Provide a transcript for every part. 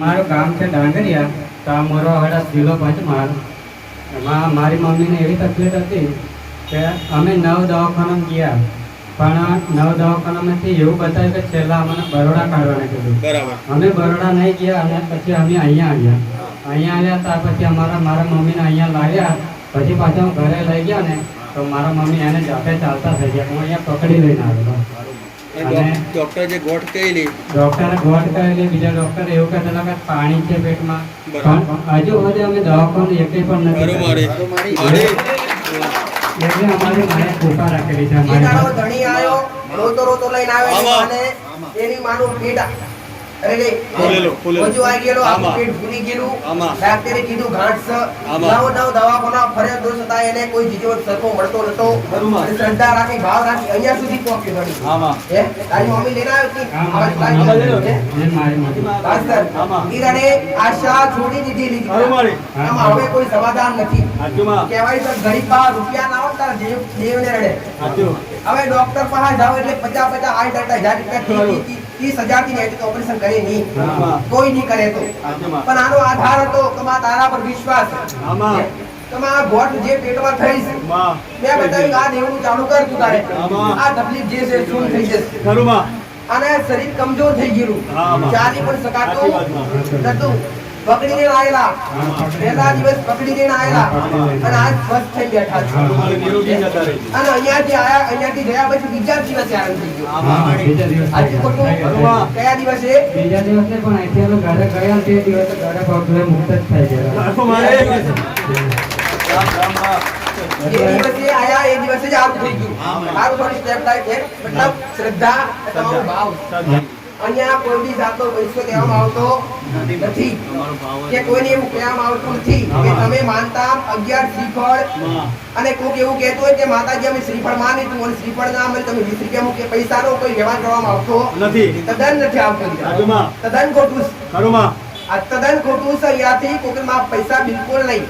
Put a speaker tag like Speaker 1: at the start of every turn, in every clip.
Speaker 1: મારું ગામ છે ડાંગરિયા. તો આ મારો હડા જિલ્લો પંચમહાલ એમાં મારી મમ્મીને એવી તકલીફ હતી કે અમે નવ દવાખાનામાં ગયા. પણ નવ દવાખાનામાંથી એવું બતાવ્યું કે છેલ્લા અમને બરોડા કાઢવાને કીધું. અમે બરોડા નહીં ગયા અને પછી અમે અહીંયા આવ્યા. અહીંયા આવ્યા ત્યાર પછી અમારા મારા મમ્મીને અહીંયા લાવ્યા. પછી પાછા હું ઘરે લઈ ગયા ને તો મારા મમ્મી એને જાતે ચાલતા થઈ ગયા. હું અહીંયા પકડી લઈને આવેલો
Speaker 2: ડોક્ટર જે ગોઠ કહેલી
Speaker 1: ડોક્ટરે ગોઠ કહેલી બીજા ડોક્ટર એવું કહેતા હતા કે પાણી છે પેટમાં. પણ હજુ સુધી અમે દવાખાનું એકે પણ નથી
Speaker 2: મારે મારે.
Speaker 1: એટલે અમારી માએ કૃપા રાખેલી છે અમારી
Speaker 3: ધણી આવ્યો રોતો રોતો લઈને આવે. એની માનું એની આશા છોડી દીધી લીધી.
Speaker 2: ખરું મારી.
Speaker 3: આમાં હવે કોઈ સમાધાન નથી. કેવાય ગરીબ રૂપિયા ના હોય તારા દેવ ને રડે. હવે ડોક્ટર પાસે જાવ એટલે પચાસ પચાસ આઠ આઠ હજાર રૂપિયા ત્રીસ- હજારથી નહીં ઓપરેશન કરે નહીં. કોઈ નહીં કરે તો. પણ આનો આધાર હતો તમારા તારા પર વિશ્વાસ.
Speaker 2: તમારા
Speaker 3: તમે ગોઠ જે પેટમાં થઈ છે
Speaker 2: મેં
Speaker 3: બતાવ્યું આ દેવનું ચાલુ કર તું તારે. આ તકલીફ જે છે શું થઈ જશે?
Speaker 2: ખરું
Speaker 3: અને શરીર કમજોર થઈ
Speaker 2: ગયું
Speaker 3: ચાલી પણ શકાતું નતું. પકડીને આયેલા.
Speaker 1: આવેલા
Speaker 3: પહેલા દિવસ પકડીને આવેલા અને આજ સ્વસ્થ થઈ બેઠા છે. અને અહીંયાથી આયા અહીંયાથી ગયા પછી બીજા દિવસે આનંદ થઈ ગયો.
Speaker 1: હા, બીજા દિવસે
Speaker 3: આજે ખોટું કયા દિવસે?
Speaker 1: બીજા દિવસે પણ અહીંથી ઘરે ગયા તે દિવસે ઘરે પગલે મુક્ત જ થઈ ગયા.
Speaker 3: એ દિવસે. આયા એ દિવસે જ આવું થઈ ગયું. સારું થોડી સ્ટેપ થાય છે. મતલબ શ્રદ્ધા તમારો ભાવ. અહીંયા કોઈ બી જાતનો પૈસો દેવામાં આવતો નથી. કે કોઈને એવું કહેવામાં આવતું નથી. કે તમે માનતા અગિયાર શ્રીફળ અને કોઈક એવું કહેતું હોય કે માતાજી અમે શ્રીફળ માની તું અને શ્રીફળ ના મળે તમે વીસ રૂપિયા મૂકે પૈસાનો કોઈ વ્યવહાર કરવામાં આવતો
Speaker 2: નથી.
Speaker 3: તદ્દન નથી આવતો તદ્દન ખોટું. આ તદ્દન ખોટું છે અહીંયાથી કોકમાં પૈસા બિલકુલ નહીં.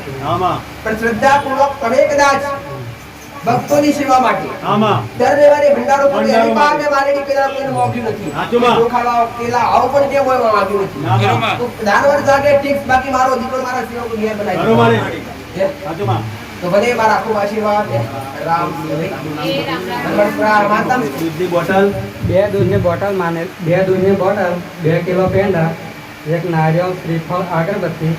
Speaker 3: પણ શ્રદ્ધાપૂર્વક તમે કદાચ ભક્તોની સેવા માટે.
Speaker 2: આમાં.
Speaker 3: દર રવિવારે ભંડારો
Speaker 2: પણ
Speaker 3: એની પાસે મારેલી પેલા કોઈને મોંઘ્યું નથી. ચોખાવા પેલા આવ પણ કે હોય માંગ્યું નથી. દાનવર જાગે ઠીક બાકી મારો દીકરો મારા સેવકો ઘેર બનાવી? તો ભલે મારા આખો આશીર્વાદ. રામ માતમ
Speaker 2: દૂધની બોટલ.
Speaker 1: બે દૂધની બોટલ માને બે દૂધની બોટલ બે કિલો પેંડા એક નારિયેળ શ્રીફળ અગરબત્તી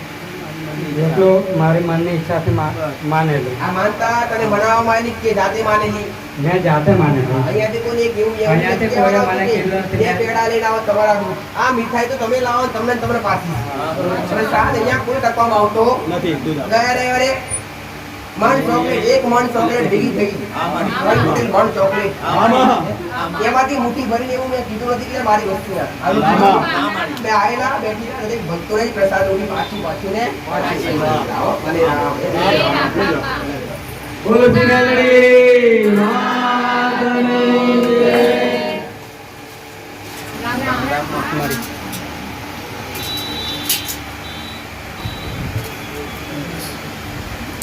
Speaker 1: એટલું મારી મનની ઈચ્છાથી માનેલું.
Speaker 3: આ માનતા તને બનાવવામાં આવેલી કે જાતે માનેલી
Speaker 1: મેં જાતે માનેલું.
Speaker 3: અહીંયાથી કોઈને એક એવું
Speaker 1: અહીંયાથી
Speaker 3: કહેવાનું
Speaker 1: મને
Speaker 3: કે
Speaker 1: કીધું
Speaker 3: બે પેડા લઈને આવો તમારા. આ મીઠાઈ તો તમે લાવો તમને તમને પાછી. અને સાથ અહીંયા કોઈ ટકવામાં આવતો
Speaker 2: નથી દૂધ
Speaker 3: ગયા રવિવારે મણ ચોકલેટ એક મણ ચોકલેટ ભેગી થઈ. મણ મણ ચોકલેટ.
Speaker 2: આમાં.
Speaker 3: એમાંથી મુઠ્ઠી ભરીને એવું મેં કીધું નથી કે મારી વસ્તુ. મેં આવેલા બેઠી દરેક ભક્તોને પ્રસાદ ઓલી પાછી પાછી ને પાછી આવો, ભલે રામ.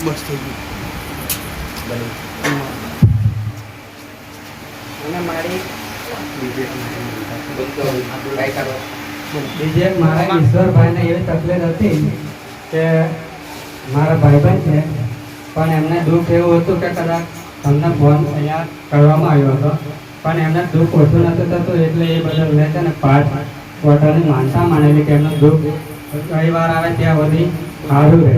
Speaker 2: બસ થઈ ગયું.
Speaker 1: અને મારી
Speaker 3: કાંઈ કરો.
Speaker 1: બીજી એક મારા ઈશ્વરભાઈને એવી તકલીફ હતી કે મારા ભાઈબંધ છે પણ એમને દુઃખ એવું હતું કે કદાચ તમને ફોન અહીંયા કરવામાં આવ્યો હતો. પણ એમને દુઃખ ઓછું નતું થતું એટલે એ બદલ મેં છે ને પાંચ પોતાની માનતા માનેલી કે એમનું દુઃખ રવિવાર આવે ત્યાં સુધી સારું રહે.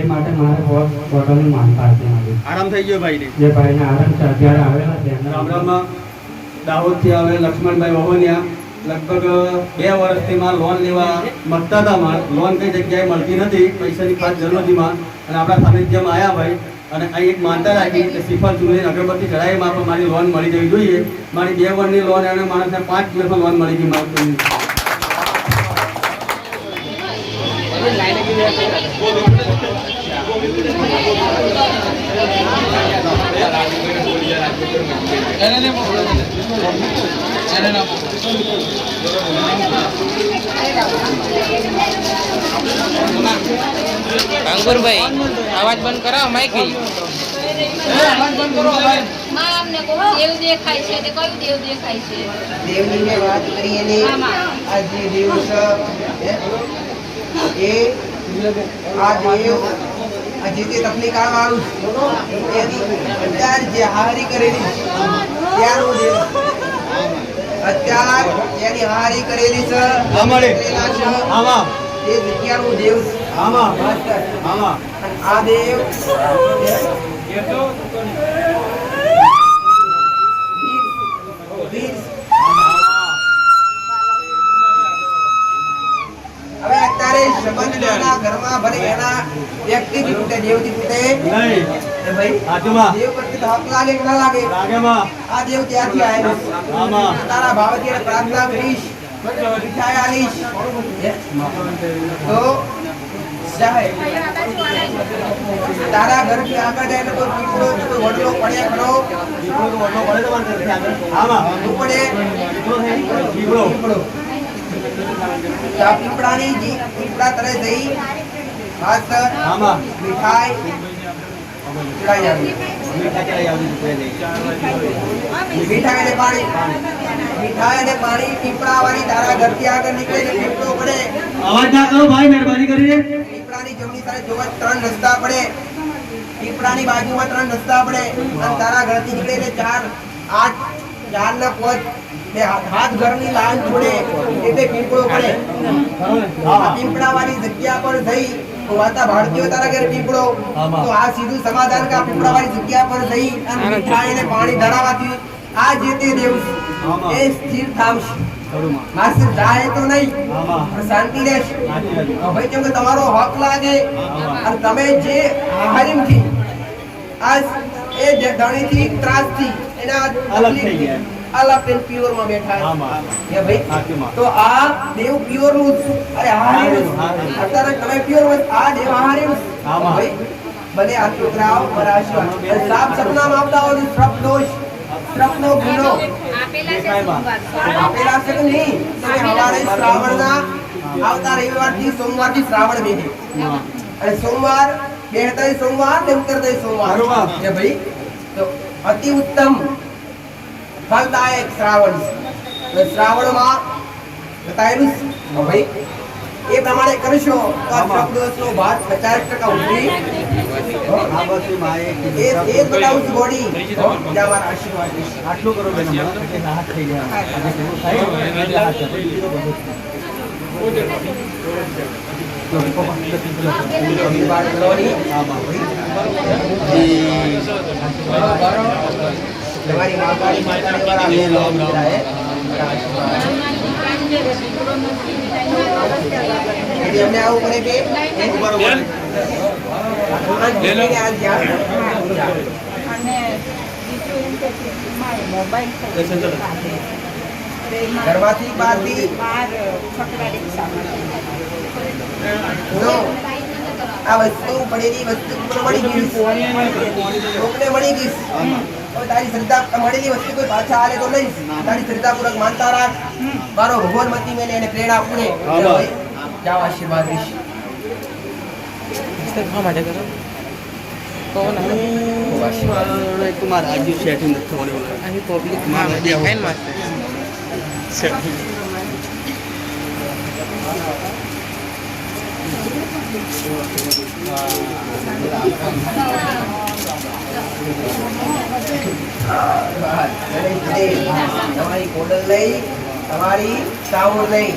Speaker 1: એ માટે મારે બોટલની માનતા હતી
Speaker 2: આરામ થઈ ગયો ભાઈને?
Speaker 1: જે ભાઈને આરામ છે અત્યારે આવેલા છે
Speaker 2: ગામડામાં દાહોદથી આવે લક્ષ્મણભાઈ વહોનિયા. લગભગ બે વર્ષથી માં લોન લેવા મળતા હતા માં લોન કઈ જગ્યાએ મળતી નથી પૈસાની ખાસ જરૂર હતી માં અને આપણા સાનિધ્યમાં આવ્યા ભાઈ. અને અહીં એક માનતા રાખી કે શ્રીફળ ચૂંટણી અગરબત્તી ચડાવી માં પણ મારી લોન મળી જવી જોઈએ. મારી બે વર્ષની લોન એને માણસને પાંચ દિવસમાં લોન મળી ગઈ મારી
Speaker 4: અંકુરભાઈ અવાજ બંધ કરાવો
Speaker 5: માઈકમાં અમને દેવ દેખાય છે તે કયું દેવ દેખાય છે?
Speaker 3: દેવની મેં વાત કરી
Speaker 5: આમાં.
Speaker 3: આ જે દેવ છે એ આ દેવ આ જે તે તકલીફ વાળું એની અત્યાર જે હારી કરેલી ત્યારનું દેવ અત્યાર એની હારી કરેલી છે છે
Speaker 2: આમાં
Speaker 3: એ જગ્યાનું દેવ છે.
Speaker 2: આમાં. આમાં
Speaker 3: આ દેવ વીર- વીર. હવે અત્યારે સંબંધીઓના ઘરમાં ભલે એના વ્યક્તિથી તૂટે દેવથી તૂટે
Speaker 2: નહીં
Speaker 3: એ દેવ પ્રત્યે હક લાગે કે ના લાગે.
Speaker 2: લાગેમાં
Speaker 3: આ દેવ ત્યાંથી
Speaker 2: આમાં.
Speaker 3: તારા એને પ્રાર્થના કરીશ. આલીશ. તો જાય તારા ઘરથી આગળ જાય વડલો ખરો.
Speaker 2: દીકરો તો વડલો પડે તમારે આગળ. આમાં.
Speaker 3: શું પડે?
Speaker 2: દીકરો
Speaker 3: તો પીપળાની પીપળા તરે દઈ માસ્તર
Speaker 2: આમાં.
Speaker 3: મીઠાઈ ચડાઈ આવી
Speaker 2: મીઠા ચડાઈ આવી દીકરે લઈ.
Speaker 3: મીઠાઈ પાણી. મીઠાઈ અને પાણી. પીપળા વાળી તારા ઘરથી આગળ નીકળે એટલે પીપળો પડે
Speaker 2: અવાજ ના કરો ભાઈ મહેરબાની કરીને
Speaker 3: પીપળાની જમણી સાઈડ જોવા ત્રણ રસ્તા પડે. પીપળાની બાજુમાં ત્રણ રસ્તા પડે. અને તારા ઘરથી નીકળે ને ચાર આઠ ચાર ના પાંચ બે હાથ ઘરની લાલ છોડે એટલે પીપળો પડે. પીપળા વાળી જગ્યા પર જઈ વાતા ભારતીયો તારા ઘરે પીપળો. તો આ સીધું સમાધાન કા પીપળા વાળી જગ્યા પર જઈ અને મીઠાઈને પાણી ધરાવાથી આ જે તે દેવ એ સ્થિર થાવશે
Speaker 2: થોડુંમાં.
Speaker 3: જાય તો નહીં પણ શાંતિ રહેશે ભાઈ કેમ કે તમારો હક લાગે અને તમે જે હારીમથી આ એ ધણીથી ત્રાસથી એના
Speaker 2: અલગ થઈ ગયા.
Speaker 3: અલગ પ્યોરમાં બેઠા છે.
Speaker 2: આમાં
Speaker 3: ભાઈ? તો આ દેવ પ્યોરનું અરે હારીનું જ. અત્યારે તમે પ્યોર હોય આ દેવ.
Speaker 2: આમાં.
Speaker 3: ભાઈ ભલે આ છોકરાઓ મારા આશીર્વાદ. સાપ સપનામાં આવતા હોય શ્રપ દોષ શ્રપનો ગુનો.
Speaker 5: આપેલા છે સોમવાર
Speaker 3: આપેલા કે નહીં? તમે હવારે શ્રાવણના આવતા રવિવારથી સોમવારથી શ્રાવણ મહિને અને સોમવાર બેહતા સોમવાર તેમ કરતા સોમવાર. ભાઈ તો અતિ ઉત્તમ ફલદાયક શ્રાવણ છે. શ્રાવણમાં બતાવેલું છે. ભાઈ. એ પ્રમાણે કરશો તો શબ્દોનો ભાર પચાસ ટકા ઉતરી.
Speaker 2: એ
Speaker 3: બતાવું છું બોડી. મારા આશીર્વાદ
Speaker 2: આટલું કરો બેન રાહત થઈ જાય આજે કેવું
Speaker 3: તમારી માતાની માતાની વાળા બે લોક દીકરા હે. એટલે અમને આવું કરે કે
Speaker 2: થોડા
Speaker 3: ભગવાન જીવને આ ધ્યાન
Speaker 6: અને બીજું એમ કે મારે મોબાઈલ પર
Speaker 2: દર્શન
Speaker 3: ઘરમાંથી બહારથી
Speaker 6: બહાર છકડા રિક્ષામાં
Speaker 3: જો આ વસ્તુ પડેલી વસ્તુ મળી ગઈ. કોકને મળી ગઈ. હવે તારી શ્રદ્ધા મળેલી વસ્તુ કોઈ પાછા આલે તો લઈશ તારી શ્રદ્ધાપૂર્વક માનતા રાખ. મારો ભગવાન મતી મેને એને પ્રેરણા આપુને. જાઓ આશીર્વાદ દઈશ
Speaker 2: આજુ
Speaker 3: તમારી કોડલ લઈ તમારી ચાવડ લઈ.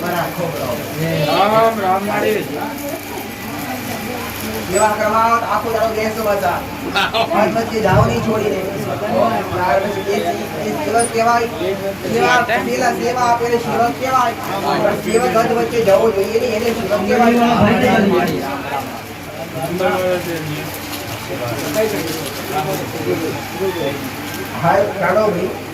Speaker 3: મારા રામ જેવા કરવા આખો દાડો આખો પાછા આજ હતા જાઓ નહીં છોડીને ત્યાર પછી એ સેવક કહેવાય સેવા પેલા સેવા આપેલે સેવક કહેવાય. પણ સેવક હદ વચ્ચે જવો જોઈએ નહીં એને સેવક કહેવાય. હાય કાઢો ભાઈ.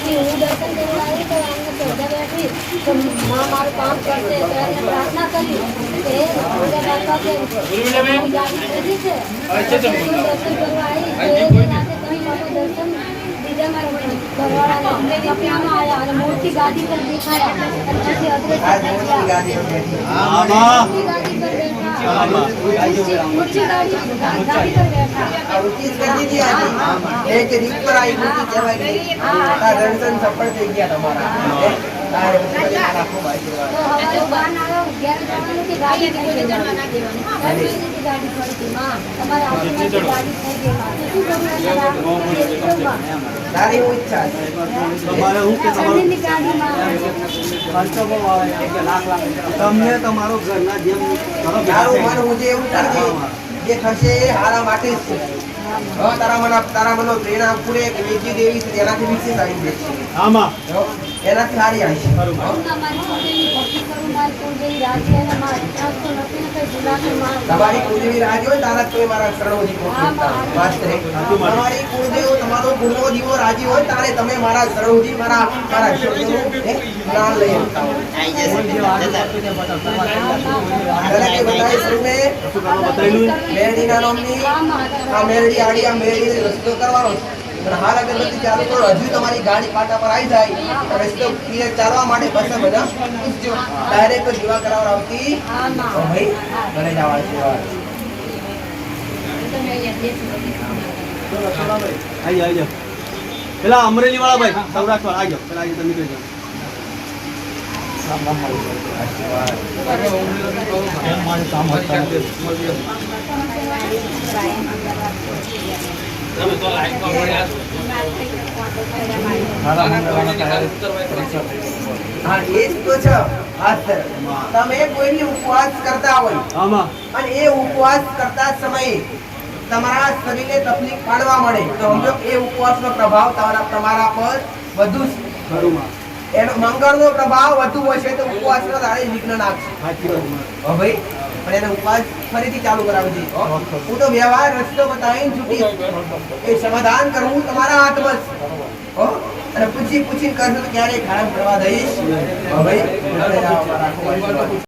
Speaker 3: પૂરો દિવસ પારા કરે તમારી
Speaker 7: ઘરવાળાને કપિયામાં આવ્યા અને પર દેખાયા પછી
Speaker 3: પર બેઠી
Speaker 7: પર બેઠા.
Speaker 3: એક રીત પર આવી ઊંચી કહેવાય ગઈ. દર્શન સફળ થઈ ગયા તમારા છે
Speaker 2: તમને તમારો ઘરના જેમ
Speaker 3: હું જે એવું જે થશે એ હારા માટે જ છે. તારા મને તારા મનો પ્રેરણા પૂરે એક વેચી દેવી છે તેનાથી વિશેષ આવી જશે
Speaker 2: આમાં?
Speaker 3: એનાથી સારી આવી
Speaker 7: તો
Speaker 3: તમારી કુળદેવી રાજ હોય તારા કોઈ મારા પહોંચતા. વાસ્તરે. તમારી કુળદેવ તમારો ગુરુ દીવો રાજી હોય તારે તમે મારા શરણોજી મારા મારા હે, લઈ આવતા હો. નામની આ મેરડી આડી આ મેરડી રસ્તો કરવાનો છે. પણ હાલ અગરબત્તી ચાલુ કરો હજુ તમારી ગાડી પાટા પર આવી જાય તો રસ્તો ક્લિયર ચાલવા માટે બસ બધા પૂછજો ડાયરેક્ટ જીવા કરાવવા આવતી
Speaker 7: આમાં.
Speaker 3: તો ભાઈ ઘરે જવા છે
Speaker 2: આવી જાઓ પેલા અમરેલી વાળા ભાઈ સૌરાષ્ટ્ર વાળા આવી જાઓ. પેલા આવી તમે નીકળી જાઓ.
Speaker 3: હા તો છે તમે કોઈની ઉપવાસ કરતા હોય અને એ ઉપવાસ કરતા સમયે તમારા શરીરને તકલીફ પાડવા મળે તો એ ઉપવાસનો પ્રભાવ તમારા તમારા પર વધુ છે. એનો મંગળનો પ્રભાવ વધુ હશે તો ઉપવાસનો તારે વિઘ્ન નાખશે
Speaker 2: વાત.
Speaker 3: ભાઈ? પણ એને ઉપવાસ ફરીથી ચાલુ કરાવી દે. હું? તો વ્યવહાર રસ્તો બતાવીને છૂટી એ સમાધાન કરવું તમારા હાથમાં છે. અને પૂછી પૂછીને કરશો તો ક્યારેય ખાડા પડવા દઈશ. હો ભાઈ.